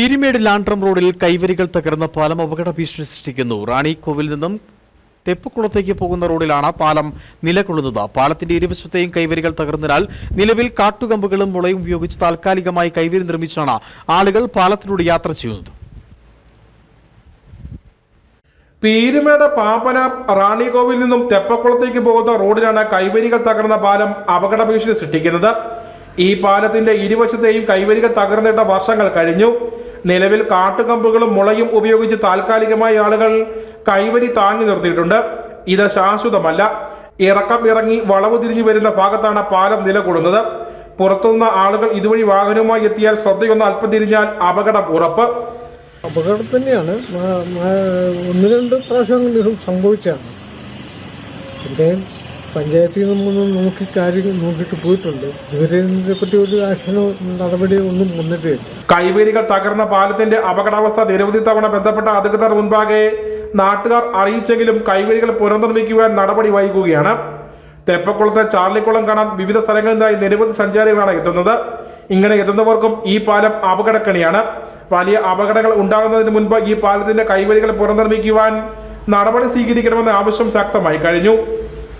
പീരിമേട് ലാൻഡ്രം റോഡിൽ കൈവരികൾ തകർന്ന പാലം അപകട ഭീഷണി സൃഷ്ടിക്കുന്നു. റാണിക്കോവിൽ നിന്നും തെപ്പുകുളത്തേക്ക് പോകുന്ന റോഡിലാണ് പാലം നിലകൊള്ളുന്നത്. പാലത്തിന്റെ ഇരുവശത്തെയും കൈവരികൾ തകർന്നതിനാൽ നിലവിൽ കാട്ടുകമ്പുകളും മുളയും ഉപയോഗിച്ച് താൽക്കാലികമായി കൈവരി നിർമ്മിച്ചാണ് ആളുകൾ പാലത്തിലൂടെ യാത്ര ചെയ്യുന്നത്. പീരുമേട് പാപ്പനാർ റാണികോവിൽ നിന്നും തെപ്പക്കുളത്തേക്ക് പോകുന്ന റോഡിലാണ് കൈവരികൾ തകർന്ന പാലം അപകട ഭീഷണി സൃഷ്ടിക്കുന്നത്. ഈ പാലത്തിന്റെ ഇരുവശത്തെയും കൈവരികൾ തകർന്നിട്ട വർഷങ്ങൾ കഴിഞ്ഞു. നിലവിൽ കാട്ടുകമ്പുകളും മുളയും ഉപയോഗിച്ച് താൽക്കാലികമായി ആളുകൾ കൈവരി താങ്ങി നിർത്തിയിട്ടുണ്ട്. ഇത് ശാശ്വതമല്ല. ഇറക്കം ഇറങ്ങി വളവ് തിരിഞ്ഞു വരുന്ന ഭാഗത്താണ് പാലം നിലകൊള്ളുന്നത്. പുറത്തുനിന്ന് ആളുകൾ ഇതുവഴി വാഹനവുമായി എത്തിയാൽ ശ്രദ്ധയൊന്ന് അല്പം തിരിഞ്ഞാൽ അപകടം ഉറപ്പ്. അപകടം തന്നെയാണ്. ഒന്ന് രണ്ട് പ്രാവശ്യം സംഭവിച്ചാണ് പിന്നെ പഞ്ചായത്തിൽ നിന്നൊന്നും നോക്കി കാര്യങ്ങൾ നോക്കിയിട്ട് പോയിട്ടുണ്ട്. ഇതുവരെ പറ്റി ഒരു ആക്ഷനോ നടപടിയോ ഒന്നും വന്നിട്ടില്ല. കൈവേലികൾ തകർന്ന പാലത്തിന്റെ അപകടാവസ്ഥ നിരവധി തവണ ബന്ധപ്പെട്ട അധികൃതർ മുൻപാകെ നാട്ടുകാർ അറിയിച്ചെങ്കിലും കൈവേലികൾ പുനർനിർമ്മിക്കുവാൻ നടപടി വൈകുകയാണ്. തെപ്പക്കുളത്തെ ചാർലിക്കുളം കാണാൻ വിവിധ സ്ഥലങ്ങളിൽ നിന്നായി നിരവധി സഞ്ചാരികളാണ് എത്തുന്നത്. ഇങ്ങനെ എത്തുന്നവർക്കും ഈ പാലം അപകടക്കണിയാണ്. വലിയ അപകടങ്ങൾ ഉണ്ടാകുന്നതിന് മുൻപ് ഈ പാലത്തിന്റെ കൈവരികൾ പുനർനിർമ്മിക്കുവാൻ നടപടി സ്വീകരിക്കണമെന്ന ആവശ്യം ശക്തമായി കഴിഞ്ഞു.